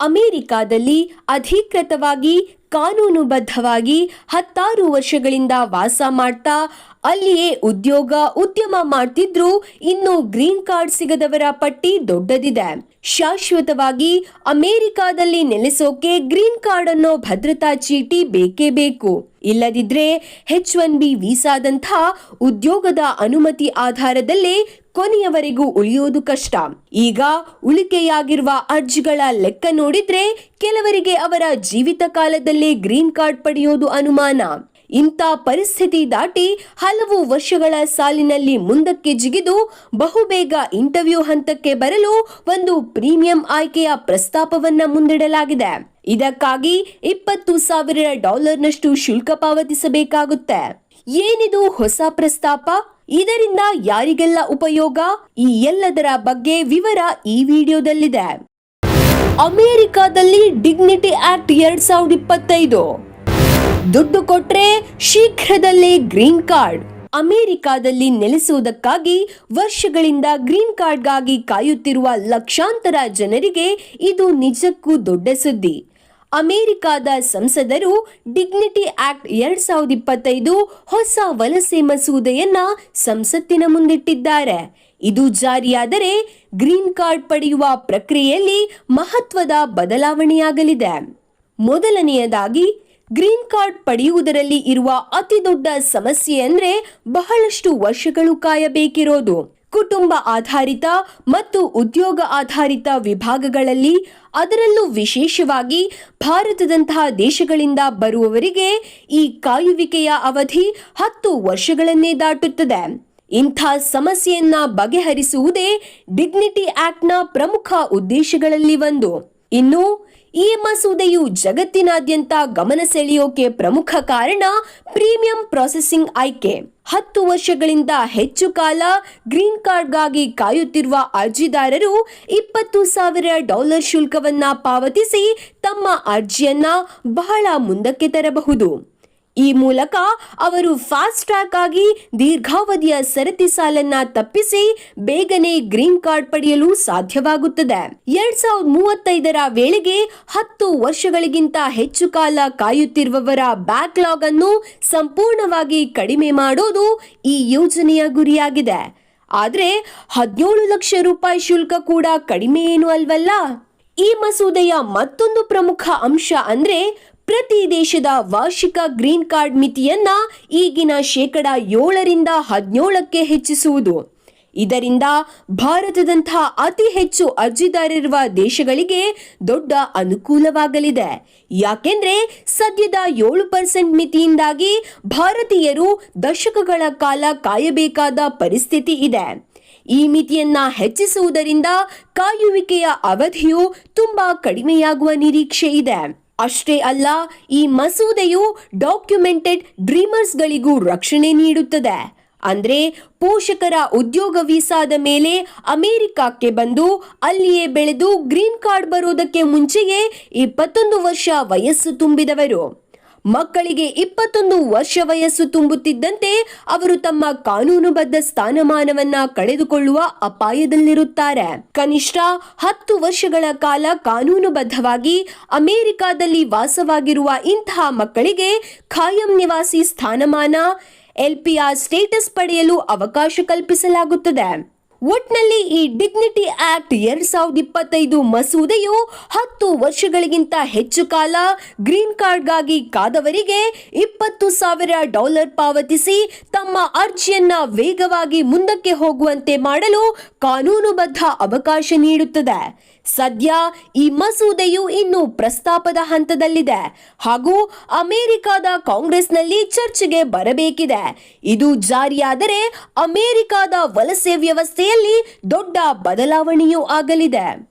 ಅಮೆರಿಕಾದಲ್ಲಿ ಅಧಿಕೃತವಾಗಿ ಕಾನೂನುಬದ್ಧವಾಗಿ ಹತ್ತಾರು ವರ್ಷಗಳಿಂದ ವಾಸ ಮಾಡ್ತಾ ಅಲ್ಲಿಯೇ ಉದ್ಯೋಗ, ಉದ್ಯಮ ಮಾಡ್ತಿದ್ರು. ಇನ್ನು ಗ್ರೀನ್ ಕಾರ್ಡ್ ಸಿಗದವರ ಪಟ್ಟಿ ದೊಡ್ಡದಿದೆ. ಶಾಶ್ವತವಾಗಿ ಅಮೆರಿಕಾದಲ್ಲಿ ನೆಲೆಸೋಕೆ ಗ್ರೀನ್ ಕಾರ್ಡ್ ಅನ್ನೋ ಭದ್ರತಾ ಚೀಟಿ ಬೇಕೇ ಬೇಕು. ಇಲ್ಲದಿದ್ರೆ ಹೆಚ್ ಒನ್ ಬಿ ವೀಸಾದಂಥ ಉದ್ಯೋಗದ ಅನುಮತಿ ಆಧಾರದಲ್ಲೇ ಕೊನೆಯವರೆಗೂ ಉಳಿಯೋದು ಕಷ್ಟ. ಈಗ ಉಳಿಕೆಯಾಗಿರುವ ಅರ್ಜಿಗಳ ಲೆಕ್ಕ ನೋಡಿದ್ರೆ ಕೆಲವರಿಗೆ ಅವರ ಜೀವಿತ ಕಾಲದಲ್ಲೇ ಗ್ರೀನ್ ಕಾರ್ಡ್ ಪಡೆಯೋದು ಅನುಮಾನ. ಇಂಥ ಪರಿಸ್ಥಿತಿ ದಾಟಿ ಹಲವು ವರ್ಷಗಳ ಸಾಲಿನಲ್ಲಿ ಮುಂದಕ್ಕೆ ಜಿಗಿದು ಬಹುಬೇಗ ಇಂಟರ್ವ್ಯೂ ಹಂತಕ್ಕೆ ಬರಲು ಒಂದು ಪ್ರೀಮಿಯಂ ಆಯ್ಕೆಯ ಪ್ರಸ್ತಾಪವನ್ನ ಮುಂದಿಡಲಾಗಿದೆ. ಇದಕ್ಕಾಗಿ ಇಪ್ಪತ್ತು ಸಾವಿರ ಡಾಲರ್ನಷ್ಟು ಶುಲ್ಕ ಪಾವತಿಸಬೇಕಾಗುತ್ತೆ. ಏನಿದು ಹೊಸ ಪ್ರಸ್ತಾಪ? ಇದರಿಂದ ಯಾರಿಗೆಲ್ಲ ಉಪಯೋಗ? ಈ ಎಲ್ಲದರ ಬಗ್ಗೆ ವಿವರ ಈ ವಿಡಿಯೋದಲ್ಲಿದೆ. ಅಮೆರಿಕಾದಲ್ಲಿ ಡಿಗ್ನಿಟಿ ಆಕ್ಟ್ ಎರಡ್ ಸಾವಿರದ ಇಪ್ಪತ್ತೈದು. ದುಡ್ಡು ಕೊಟ್ರೆ ಶೀಘ್ರದಲ್ಲೇ ಗ್ರೀನ್ ಕಾರ್ಡ್. ಅಮೆರಿಕಾದಲ್ಲಿ ನೆಲೆಸುವುದಕ್ಕಾಗಿ ವರ್ಷಗಳಿಂದ ಗ್ರೀನ್ ಕಾರ್ಡ್ಗಾಗಿ ಕಾಯುತ್ತಿರುವ ಲಕ್ಷಾಂತರ ಜನರಿಗೆ ಇದು ನಿಜಕ್ಕೂ ದೊಡ್ಡ ಸುದ್ದಿ. ಅಮೆರಿಕಾದ ಸಂಸದರು ಡಿಗ್ನಿಟಿ ಆಕ್ಟ್ ಎರಡ್ ಸಾವಿರದ ಇಪ್ಪತ್ತೈದು ಹೊಸ ವಲಸೆ ಮಸೂದೆಯನ್ನ ಸಂಸತ್ತಿನ ಮುಂದಿಟ್ಟಿದ್ದಾರೆ. ಇದು ಜಾರಿಯಾದರೆ ಗ್ರೀನ್ ಕಾರ್ಡ್ ಪಡೆಯುವ ಪ್ರಕ್ರಿಯೆಯಲ್ಲಿ ಮಹತ್ವದ ಬದಲಾವಣೆಯಾಗಲಿದೆ. ಮೊದಲನೆಯದಾಗಿ, ಗ್ರೀನ್ ಕಾರ್ಡ್ ಪಡೆಯುವುದರಲ್ಲಿ ಇರುವ ಅತಿ ದೊಡ್ಡ ಸಮಸ್ಯೆ ಅಂದ್ರೆ ಬಹಳಷ್ಟು ವರ್ಷಗಳು ಕಾಯಬೇಕಿರೋದು. ಕುಟುಂಬ ಆಧಾರಿತ ಮತ್ತು ಉದ್ಯೋಗ ಆಧಾರಿತ ವಿಭಾಗಗಳಲ್ಲಿ ಅದರಲ್ಲೂ ವಿಶೇಷವಾಗಿ ಭಾರತದಂತಹ ದೇಶಗಳಿಂದ ಬರುವವರಿಗೆ ಈ ಕಾಯುವಿಕೆಯ ಅವಧಿ ಹತ್ತು ವರ್ಷಗಳನ್ನೇ ದಾಟುತ್ತದೆ. ಇಂಥ ಸಮಸ್ಯೆಯನ್ನ ಬಗೆಹರಿಸುವುದೇ ಡಿಗ್ನಿಟಿ ಆಕ್ಟ್ನ ಪ್ರಮುಖ ಉದ್ದೇಶಗಳಲ್ಲಿ ಒಂದು. ಇನ್ನು ಈ ಮಸೂದೆಯು ಜಗತ್ತಿನಾದ್ಯಂತ ಗಮನ ಸೆಳೆಯೋಕೆ ಪ್ರಮುಖ ಕಾರಣ ಪ್ರೀಮಿಯಂ ಪ್ರೊಸೆಸಿಂಗ್ ಆಯ್ಕೆ. ಹತ್ತು ವರ್ಷಗಳಿಂದ ಹೆಚ್ಚು ಕಾಲ ಗ್ರೀನ್ ಕಾರ್ಡ್ಗಾಗಿ ಕಾಯುತ್ತಿರುವ ಅರ್ಜಿದಾರರು ಇಪ್ಪತ್ತು ಸಾವಿರ ಡಾಲರ್ ಶುಲ್ಕವನ್ನ ಪಾವತಿಸಿ ತಮ್ಮ ಅರ್ಜಿಯನ್ನ ಬಹಳ ಮುಂದಕ್ಕೆ ತರಬಹುದು. ಈ ಮೂಲಕ ಅವರು ಫಾಸ್ಟ್ ಟ್ರ್ಯಾಕ್ ಆಗಿ ದೀರ್ಘಾವಧಿಯ ಸರತಿ ಸಾಲನ್ನ ತಪ್ಪಿಸಿ ಬೇಗನೆ ಗ್ರೀನ್ ಕಾರ್ಡ್ ಪಡೆಯಲು ಸಾಧ್ಯವಾಗುತ್ತದೆ. ಎರಡ್ ಸಾವಿರದ ಮೂವತ್ತೈದರ ವೇಳೆಗೆ ಹತ್ತು ವರ್ಷಗಳಿಗಿಂತ ಹೆಚ್ಚು ಕಾಲ ಕಾಯುತ್ತಿರುವವರ ಬ್ಯಾಕ್ಲಾಗ್ ಅನ್ನು ಸಂಪೂರ್ಣವಾಗಿ ಕಡಿಮೆ ಮಾಡೋದು ಈ ಯೋಜನೆಯ ಗುರಿಯಾಗಿದೆ. ಆದರೆ ಹದಿನೇಳು ಲಕ್ಷ ರೂಪಾಯಿ ಶುಲ್ಕ ಕೂಡ ಕಡಿಮೆ ಏನು ಅಲ್ವಲ್ಲ? ಈ ಮಸೂದೆಯ ಮತ್ತೊಂದು ಪ್ರಮುಖ ಅಂಶ ಅಂದ್ರೆ ಪ್ರತಿ ದೇಶದ ವಾರ್ಷಿಕ ಗ್ರೀನ್ ಕಾರ್ಡ್ ಮಿತಿಯನ್ನ ಈಗಿನ ಶೇಕಡ ಏಳರಿಂದ ಹದಿನೇಳಕ್ಕೆ ಹೆಚ್ಚಿಸುವುದು. ಇದರಿಂದ ಭಾರತದಂತಹ ಅತಿ ಹೆಚ್ಚು ಅರ್ಜಿದಾರರಿರುವ ದೇಶಗಳಿಗೆ ದೊಡ್ಡ ಅನುಕೂಲವಾಗಲಿದೆ. ಯಾಕೆಂದ್ರೆ ಸದ್ಯದ ಏಳು ಪರ್ಸೆಂಟ್ ಮಿತಿಯಿಂದಾಗಿ ಭಾರತೀಯರು ದಶಕಗಳ ಕಾಲ ಕಾಯಬೇಕಾದ ಪರಿಸ್ಥಿತಿ ಇದೆ. ಈ ಮಿತಿಯನ್ನ ಹೆಚ್ಚಿಸುವುದರಿಂದ ಕಾಯುವಿಕೆಯ ಅವಧಿಯು ತುಂಬಾ ಕಡಿಮೆಯಾಗುವ ನಿರೀಕ್ಷೆ ಇದೆ. ಅಷ್ಟೇ ಅಲ್ಲ, ಈ ಮಸೂದೆಯು ಡಾಕ್ಯುಮೆಂಟೆಡ್ ಡ್ರೀಮರ್ಸ್ಗಳಿಗೂ ರಕ್ಷಣೆ ನೀಡುತ್ತದೆ. ಅಂದ್ರೆ ಪೋಷಕರ ಉದ್ಯೋಗ ವೀಸಾದ ಮೇಲೆ ಅಮೆರಿಕಕ್ಕೆ ಬಂದು ಅಲ್ಲಿಯೇ ಬೆಳೆದು ಗ್ರೀನ್ ಕಾರ್ಡ್ ಬರೋದಕ್ಕೆ ಮುಂಚೆಯೇ ಇಪ್ಪತ್ತೊಂದು ವರ್ಷ ವಯಸ್ಸು ತುಂಬಿದವರು. ಮಕ್ಕಳಿಗೆ ಇಪ್ಪತ್ತೊಂದು ವರ್ಷ ವಯಸ್ಸು ತುಂಬುತ್ತಿದ್ದಂತೆ ಅವರು ತಮ್ಮ ಕಾನೂನುಬದ್ಧ ಸ್ಥಾನಮಾನವನ್ನ ಕಳೆದುಕೊಳ್ಳುವ ಅಪಾಯದಲ್ಲಿರುತ್ತಾರೆ. ಕನಿಷ್ಠ ಹತ್ತು ವರ್ಷಗಳ ಕಾಲ ಕಾನೂನುಬದ್ಧವಾಗಿ ಅಮೆರಿಕಾದಲ್ಲಿ ವಾಸವಾಗಿರುವ ಇಂತಹ ಮಕ್ಕಳಿಗೆ ಖಾಯಂ ನಿವಾಸಿ ಸ್ಥಾನಮಾನ ಎಲ್ಪಿಆರ್ ಸ್ಟೇಟಸ್ ಪಡೆಯಲು ಅವಕಾಶ ಕಲ್ಪಿಸಲಾಗುತ್ತದೆ. ಒಟ್ನಲ್ಲಿ ಈ ಡಿಗ್ನಿಟಿ ಆಕ್ಟ್ ಎರಡ್ ಸಾವಿರದ ಇಪ್ಪತ್ತೈದು ಮಸೂದೆಯು ಹತ್ತು ವರ್ಷಗಳಿಗಿಂತ ಹೆಚ್ಚು ಕಾಲ ಗ್ರೀನ್ ಕಾರ್ಡ್ಗಾಗಿ ಕಾದವರಿಗೆ ಇಪ್ಪತ್ತು ಸಾವಿರ ಡಾಲರ್ ಪಾವತಿಸಿ ತಮ್ಮ ಅರ್ಜಿಯನ್ನ ವೇಗವಾಗಿ ಮುಂದಕ್ಕೆ ಹೋಗುವಂತೆ ಮಾಡಲು ಕಾನೂನುಬದ್ಧ ಅವಕಾಶ ನೀಡುತ್ತದೆ. ಸದ್ಯ ಈ ಮಸೂದೆಯು ಇನ್ನೂ ಪ್ರಸ್ತಾಪದ ಹಂತದಲ್ಲಿದೆ. ಹಾಗೂ ಅಮೆರಿಕದ ಕಾಂಗ್ರೆಸ್ನಲ್ಲಿ ಚರ್ಚೆಗೆ ಬರಬೇಕಿದೆ. ಇದು ಜಾರಿಯಾದರೆ ಅಮೆರಿಕದ ವಲಸೆ ವ್ಯವಸ್ಥೆಯಲ್ಲಿ ದೊಡ್ಡ ಬದಲಾವಣೆಯೂ ಆಗಲಿದೆ.